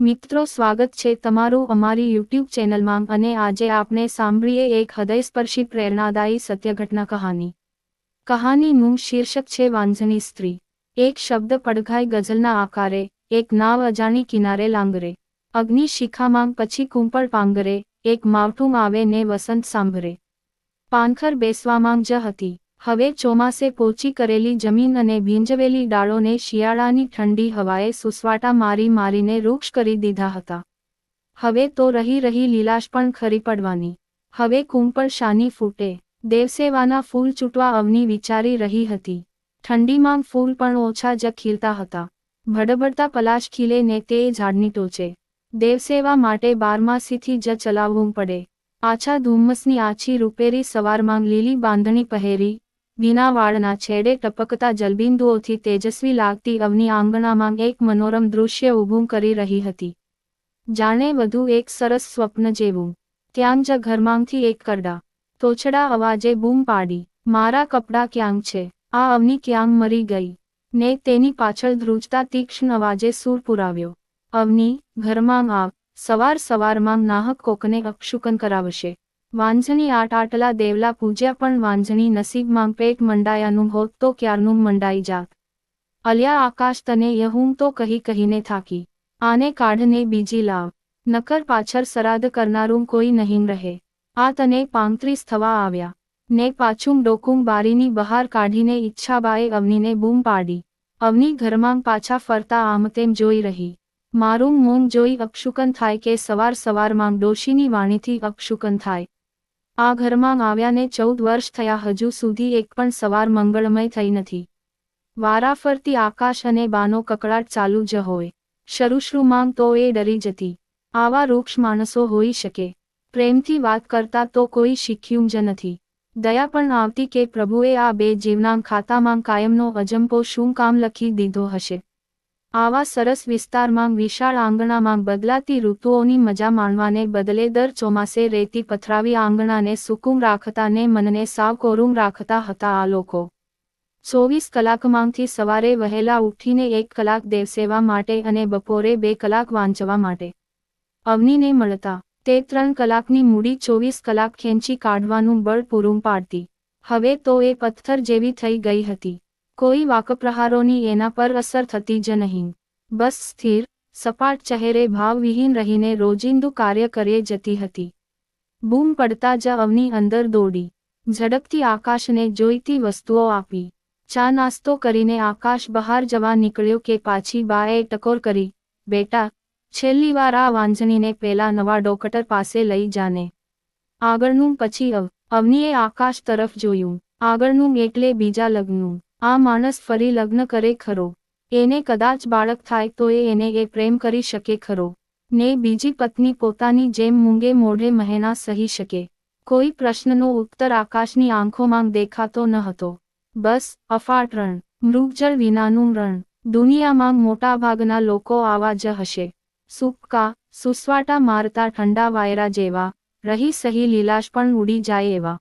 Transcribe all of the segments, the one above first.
મિત્રો, સ્વાગત છે તમારું અમારી યુટ્યુબ ચેનલમાં અને આજે આપણે સાંભળીએ એક હૃદયસ્પર્શી પ્રેરણાદાયી સત્યઘટના કહાની. કહાનીનું શીર્ષક છે વાંઝણી સ્ત્રી. એક શબ્દ પડઘાઈ ગઝલના આકારે, એક નાવ અજાણી કિનારે લાંગરે. અગ્નિ શિખામાં પછી કુંપળ પાંગરે, એક માવઠું આવે ને વસંત સાંભરે. પાનખર બેસવામાં જ હતી. હવે ચોમાસે પોચી કરેલી જમીન અને ભીંજવેલી ડાળોને શિયાળાની ઠંડી હવાએ સુસવાટા મારી મારીને વૃક્ષ કરી દીધા હતા. હવે તો રહી રહી લીલાશ પણ ખરી પડવાની. હવે કુંપળ શાની ફૂટે. દેવસેવાના ફૂલ ચૂંટવા અવની વિચારી રહી હતી. ઠંડીમાં ફૂલ પણ ઓછા જ ખીલતા હતા. ભડભડતા પલાશ ખીલે ને તે ઝાડની ટોચે. દેવસેવા માટે બારમાસીથી જ ચલાવવું પડે. આછા ધુમ્મસની આછી રૂપેરી સવારમાં લીલી બાંધણી પહેરી વિના વાળના છેડે ટપકતા જલબિંદુઓથી તેજસ્વી લાગતી અવની આંગણામાં એક મનોરમ દૃશ્ય ઊભું કરી રહી હતી. જાણે વધુ એક સરસ સ્વપ્ન જેવું. ત્યાં જ ઘરમાંથી એક કરડા. તોછડા અવાજે બૂમ પાડી, મારા કપડાં ક્યાંક છે? આ અવની ક્યાંક મરી ગઈ. ને તેની પાછળ ધ્રુજતા તીક્ષ્ણ અવાજે સૂર પુરાવ્યો. અવની, ઘરમાં આવ. સવાર સવારમાં નાહક કોકને અક્ષુકન કરાવશે. વાંઝણી આટ આટલા દેવલા પૂજ્યા પણ વાંઝણી નસીબમાં પેટ મંડાયાનું હોત તો ક્યારનું મંડાઈ જાત. અલ્યા આકાશ તને યહું તો કહી કહીને થાકી. આને કાઢને બીજી લાવ. નકર પાછળ સરાદ કરનારું કોઈ નહીં રહે. આ તને પાંત્રીસ થવા આવ્યા. ને પાછું ડોકું બારીની બહાર કાઢીને ઈચ્છાબાએ અવનીને બૂમ પાડી. અવની ઘરમાં પાછા ફરતા આમ તેમ જોઈ રહી. મારું મોં જોઈ અક્ષુકન થાય કે સવાર સવારમાં ડોશીની વાણીથી અક્ષુકન થાય. આ ઘરમાં આવ્યાને ચૌદ વર્ષ થયા હજુ સુધી એક પણ સવાર મંગળમય થઈ નથી. વારાફરતી આકાશ અને બાનો કકડાટ ચાલુ જ હોય. શરૂશ્રુમાં તો એ ડરી જતી. આવા વૃક્ષ માણસો હોઈ શકે. પ્રેમથી વાત કરતા તો કોઈ શીખ્યું જ નથી. દયા પણ આવતી કે પ્રભુએ આ બે જીવનાંગ ખાતામાં કાયમનો અજંપો શું કામ લખી દીધો હશે? આવા સરસ વિસ્તારમાં વિશાળ આંગણામાં બદલાતી ઋતુઓની મજા માણવાને બદલે દર ચોમાસે રેતી પથરાવી આંગણાને સુકુમ રાખતા ને મનને સાવ કોરું રાખતા હતા આ લોકો. ચોવીસ કલાકમાંથી સવારે વહેલા ઉઠીને એક કલાક દેવસેવા માટે અને બપોરે બે કલાક વાંચવા માટે. અવનીને મળતા. તે ત્રણ કલાકની મૂડી ચોવીસ કલાક ખેંચી કાઢવાનું બળ પૂરું પાડતી. હવે તો એ પથ્થર જેવી થઈ ગઈ હતી. કોઈ વાકપ્રહારોની એના પર અસર થતી જ નહીં. બસ સ્થિર, સપાટ ચહેરે ભાવવિહીન રહીને રોજિંદુ કાર્ય કરીએ જતી હતી. બૂમ પડતા જ અવની અંદર દોડી. ઝડપથી આકાશને જોઈતી વસ્તુઓ આપી. ચા નાસ્તો કરીને આકાશ બહાર જવા નીકળ્યો કે પાછી બાએ ટકોર કરી, બેટા, છેલ્લી વાર આ વાંજણીને પેલા નવા ડોક્ટર પાસે લઈ જાને. આગળનું પછી અવ. અવનીએ આકાશ તરફ જોયું. આગળનું એટલે બીજા લગ્નનું. આ માણસ ફરી લગ્ન કરે ખરો. એને કદાચ બાળક થાય તો એને એ પ્રેમ કરી શકે ખરો. ને બીજી પત્ની પોતાની જેમ મૂંગે મોઢે મહેના સહી શકે. કોઈ પ્રશ્નનો ઉત્તર આકાશની આંખોમાં દેખાતો ન હતો. બસ, અફાટ રણ, મૃગજળ વિનાનું રણ. દુનિયામાં મોટાભાગના લોકો આવા જ હશે. સુપકા સુસવાટા મારતા ઠંડા વાયરા જેવા, રહી સહી લીલાશ પણ ઉડી જાય એવા.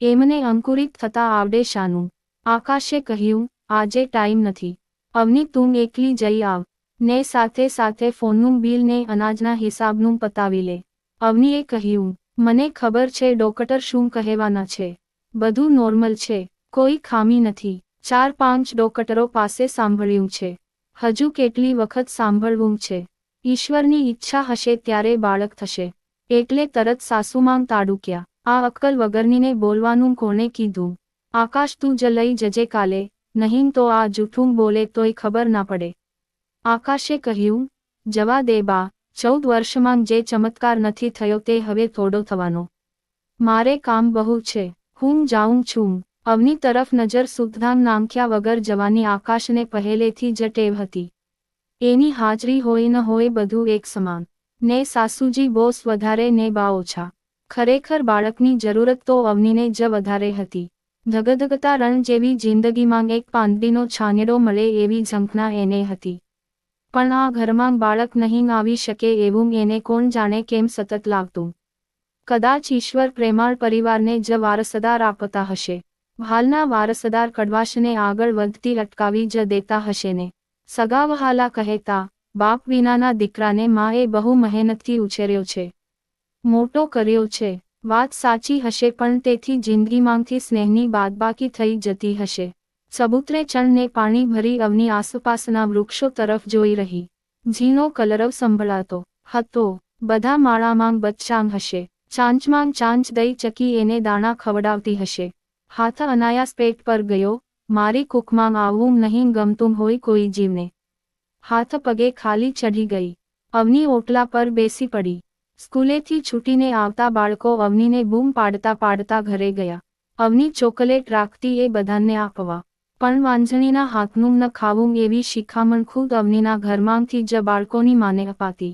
એમને અંકુરિત થતા આવડે શાનું. આકાશે કહ્યું, આજે ટાઈમ નથી. અવની, તું એકલી જઈ આવ. ને સાથે સાથે ફોનનું બિલ ને અનાજના હિસાબનું પતાવી લે. અવનીએ કહ્યું, મને ખબર છે ડોક્ટર શું કહેવાના છે. બધું નોર્મલ છે. કોઈ ખામી નથી. ચાર પાંચ ડોક્ટરો પાસે સાંભળ્યું છે. હજુ કેટલી વખત સાંભળવું છે. ઈશ્વરની ઈચ્છા હશે ત્યારે બાળક થશે. એટલે તરત સાસુમાં તાડુક્યા. આ અક્કલ વગરનીને બોલવાનું કોને કીધું? આકાશ તું જ લઈ જજે કાલે, નહીં તો આ જૂઠું બોલે તોય ખબર ના પડે. આકાશે કહ્યું, જવા દે બા, ચૌદ વર્ષમાં જે ચમત્કાર નથી થયો તે હવે થોડો થવાનો. મારે કામ બહુ છે, હું જાઉં છું. અવની તરફ નજર સુધધાન નાંખ્યા વગર જવાની આકાશને પહેલેથી જ ટેવ હતી. એની હાજરી હોય ન હોય બધું એક સમાન. ને સાસુજી બોસ વધારે ને બા ઓછા. ખરેખર બાળકની જરૂરત તો અવનીને જ વધારે હતી. ધગધગતા રણ જેવી જિંદગીમાં એક પાંદડીનો છાનેડો મળે એવી ઝંખના એને હતી. પણ આ ઘરમાં બાળક નહીં આવી શકે એવું એને કોણ જાણે કેમ સતત લાગતું. કદાચ ઈશ્વર પ્રેમાળ પરિવારને જ વારસદાર આપતા હશે. હાલના વારસદાર કડવાશને આગળ વધતી અટકાવી જ દેતા હશે ને. સગાવહાલા કહેતા, બાપ વિનાના દીકરાને માએ બહુ મહેનતથી ઉછેર્યો છે. મોટો કર્યો છે. વાત સાચી હશે પણ તેથી જિંદગીમાંથી સ્નેહની બાદબાકી થઈ જતી હશે. સબૂતરે ચણને પાણી ભરી અવની આસપાસના વૃક્ષો તરફ જોઈ રહી. ઝીણો કલરવ સંભળાતો હતો. બધા માળામાં બચ્ચાંગ હશે. ચાંચમાં ચાંચ દઈ ચકી એને દાણા ખવડાવતી હશે. હાથ અનાયાસ પેટ પર ગયો. મારી કુકમાં આવવું નહીં ગમતું હોય કોઈ જીવને. હાથ પગે ખાલી ચઢી ગઈ. અવની ઓટલા પર બેસી પડી. સ્કૂલેથી છૂટીને આવતા બાળકો અવનીને બૂમ પાડતા પાડતા ઘરે ગયા. અવની ચોકલેટ રાખતી એ બધાને આપવા. પણ વાંજણીના હાથનું ન ખાવું એવી શિખામણ ખુદ અવનીના ઘરમાંથી જ બાળકોની માને અપાતી.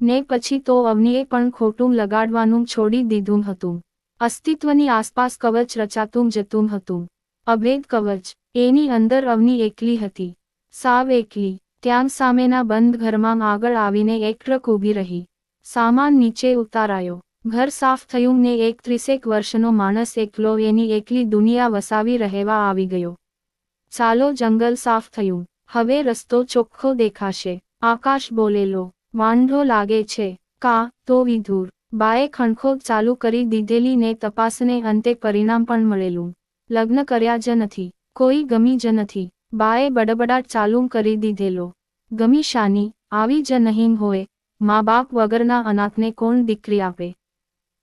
ને પછી તો અવનીએ પણ ખોટું લગાડવાનું છોડી દીધું હતું. અસ્તિત્વની આસપાસ કવચ રચાતું જતું હતું અભેદ કવચ, એની અંદર અવની એકલી હતી. સાવ એકલી, ત્યાં સામેના બંધ ઘરમાં આગળ આવીને એક ઊભી રહી. સામાન નીચે ઉતારાયો. ઘર સાફ થયું ને એક ત્રીસેક વર્ષનો માણસ એકલો એની એકલી દુનિયા વસાવી રહેવા આવી ગયો. ચાલો જંગલ સાફ થયું. હવે રસ્તો ચોખ્ખો દેખાશે. આકાશ બોલેલો. વાંઢો લાગે છે. કા, તો વિધુર. બાએ ખણખોદ ચાલુ કરી દીધેલી ને તપાસને અંતે પરિણામ પણ મળેલું. લગ્ન કર્યા જ નથી. કોઈ ગમી જ નથી. બાએ બડબડાટ ચાલુ કરી દીધેલો. ગમી શાની. આવી જ નહીં હોય. મા બાપ વગરના અનાથને કોણ દીકરી આપે?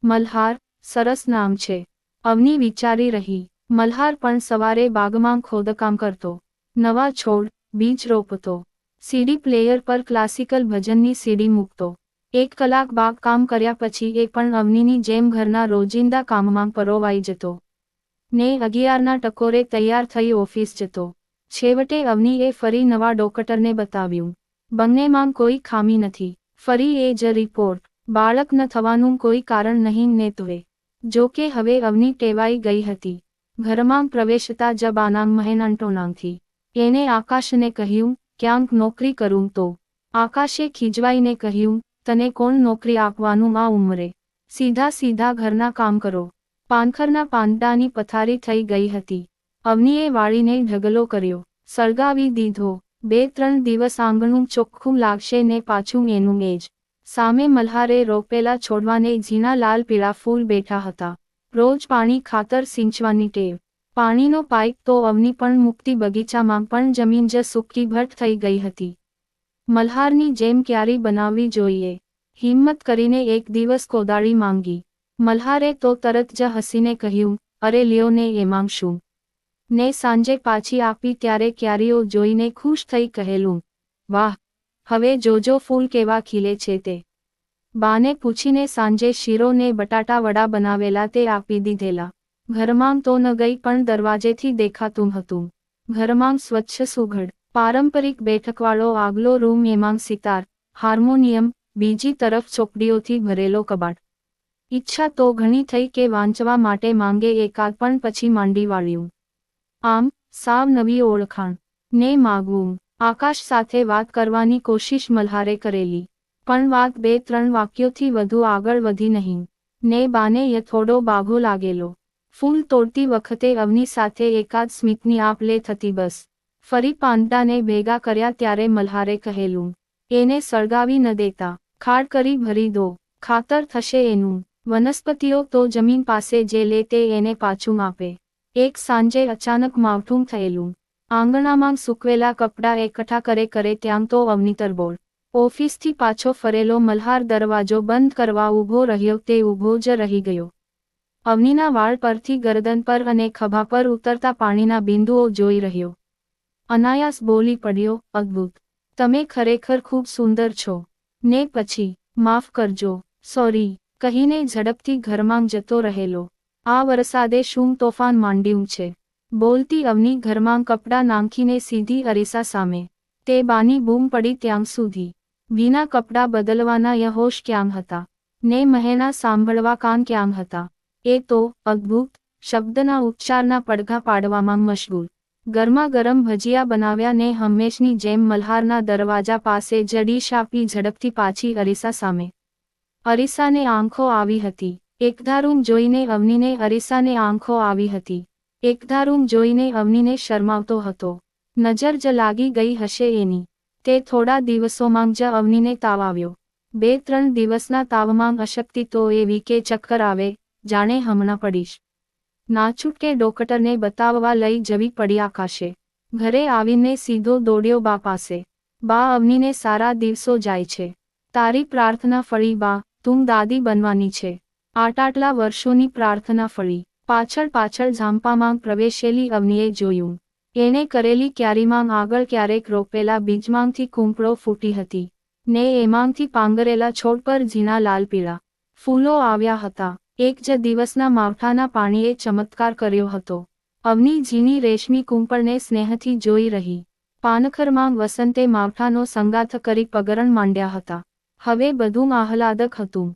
મલ્હાર, સરસ નામ છે. અવની વિચારી રહી. મલ્હાર પણ સવારે બાગમાં ખોદકામ કરતો. નવા છોડ, બીજ રોપતો. સીડી પ્લેયર પર ક્લાસિકલ ભજનની સીડી મૂકતો. એક કલાક બાગ કામ કર્યા પછી એ પણ અવનીની જેમ ઘરના રોજિંદા કામમાં પરોવાઈ જતો. ને અગિયારના ટકોરે તૈયાર થઈ ઓફિસ જતો. છેવટે અવનીએ ફરી નવા ડોકટરને બતાવ્યું. બંનેમાં કોઈ ખામી નથી. ફરી એ જ રિપોર્ટ. બાળક ન થવાનું કોઈ કારણ નહીં ને તુએ જો કે હવે અવની ટેવાઈ ગઈ હતી. ઘરમાં પ્રવેશતા જ બાનાંગ મહેનાંટોનાંગથી એને આકાશને કહ્યું, ક્યાંક નોકરી કરું તો? આકાશે ખીજવાઈને કહ્યું, તને કોણ નોકરી આપવાનું આ ઉંમરે? સીધા સીધા ઘરના કામ કરો. પાનખરના પાંદડાની પથારી થઈ ગઈ હતી. અવનીએ વાળીને ઢગલો કર્યો. સળગાવી દીધો. બે ત્રણ દિવસ આંગણું ચોખ્ખું લાગશે ને પાછું એનું એ સામે મલ્હારે રોપેલા છોડવાને ઝીણા લાલ પીળા ફૂલ બેઠા હતા. રોજ પાણી ખાતર સિંચવાની ટેવ. પાણીનો પાઇપ તો અવની પણ મુક્તિ બગીચામાં પણ જમીન જ સૂકી ભટ્ટ થઈ ગઈ હતી. મલ્હારની જેમ ક્યારી બનાવવી જોઈએ. હિંમત કરીને એક દિવસ કોદાળી માંગી. મલ્હારે તો તરત જ હસીને કહ્યું, અરે લ્યો ને એમાં શું ને સાંજે પાછી આપી ત્યારે ક્યારીઓ જોઈને ખુશ થઈ કહેલું, વાહ, હવે જોજો ફૂલ કેવા ખીલે છે તે. બાને પૂછીને સાંજે શીરો ને બટાટા વડા બનાવેલા તે આપી દીધેલા. ઘરમાં તો ન ગઈ પણ દરવાજેથી દેખાતું હતું. ઘરમાં સ્વચ્છ સુઘડ, પારંપરિક બેઠકવાળો આગલો રૂમ એમાં સિતાર, હાર્મોનિયમ, બીજી તરફ ચોકડીઓથી ભરેલો કબાટ. ઈચ્છા તો ઘણી થઈ કે વાંચવા માટે માંગે એકાદ પણ પછી માંડી વાળ્યું. આમ, સાવ નવી ઓળખાણ. ને માગવું. આકાશ સાથે વાત કરવાની કોશિશ મલ્હારે કરેલી. પણ વાત બે ત્રણ વાક્યોથી વધુ આગળ વધી નહીં. ને બાને ય થોડો બાઘો લાગેલો. ફૂલ તોડતી વખતે અવની સાથે એકાદ સ્મિતની આપ લે થતી બસ. ફરી પાંદાને ભેગા કર્યા ત્યારે મલ્હારે કહેલું, એને સળગાવી ન દેતા. ખાડ કરી ભરી દો. ખાતર થશે એનું. વનસ્પતિઓ તો જમીન પાસે જે લે તે એને પાછું આપે એક સાંજે અચાનક માવઠું થયેલું. આંગણામાં સૂકવેલા કપડાં એકઠા કરે કરે ત્યાં તો અવનીતર બોલ ઓફિસથી પાછો ફરેલો મલ્હાર દરવાજો બંધ કરવા ઊભો રહ્યો તે ઊભો જ રહી ગયો. અવનીના વાળ પરથી ગરદન પર અને ખભા પર ઉતરતા પાણીના બિંદુઓ જોઈ રહ્યો. અનાયાસ બોલી પડ્યો, અદ્ભુત. તમે ખરેખર ખૂબ સુંદર છો. ને પછી, માફ કરજો. સોરી. કહીને ઝડપથી ઘરમાં જતો રહેલો. આ વરસાદે શું તોફાન માંડ્યું છે. બોલતી અવની ઘરમાં કપડાં નાંખીને સીધી અરીસા સામે. તે બાની બૂમ પડી ત્યાં સુધી. વિના કપડાં બદલવાના યહોશ ક્યાં હતા? ને મહેના સાંભળવા કાન ક્યાં હતા? એ તો અદ્ભુત શબ્દના ઉચ્ચારના પડઘા પાડવામાં મશગુલ. ગરમા ગરમ ભજીયા બનાવ્યા ને હંમેશની જેમ મલ્હારના દરવાજા પાસે જડી શાપી ઝડપથી પાછી અરીસા સામે. અરીસાને આંખો આવી હતી. એકધારૂમ જોઈને અવનીને અરીસાને આંખો આવી હતી. એકધારૂમ જોઈને અવનીને શરમાવતો હતો. નજર જ લાગી ગઈ હશે એની. તે થોડા દિવસોમાં જ અવનીને તાવ આવ્યો. બે ત્રણ દિવસના તાવમાં અશક્તિ તો એવી કે ચક્કર આવે, જાણે હમણાં પડીશ. ના છૂટકે ડોક્ટરને બતાવવા લઈ જવી પડી આકાશે. ઘરે આવીને સીધો દોડ્યો બા પાસે. બા અવનીને સારા દિવસો જાય છે. તારી પ્રાર્થના ફળી બા, તું દાદી બનવાની છે. આટાટલા વર્ષોની પ્રાર્થના ફળી. પાછળ પાછળ ઝાંપામાં પ્રવેશેલી અવનીએ જોયું. એણે કરેલી ક્યારીમાં આગળ ક્યારેક રોપેલા બીજમાંથી કૂંપળો ફૂટી હતી. ને એમાંથી પાંગરેલા છોડ પર ઝીણા લાલ પીળા ફૂલો આવ્યા હતા. એક જ દિવસના માવઠાના પાણીએ ચમત્કાર કર્યો હતો. અવની ઝીણી રેશમી કૂંપળને સ્નેહથી જોઈ રહી. પાનખરમાં વસંતે માવઠાનો સંગાથ કરી પગરણ માંડ્યા હતા. હવે બધું આહલાદક હતું.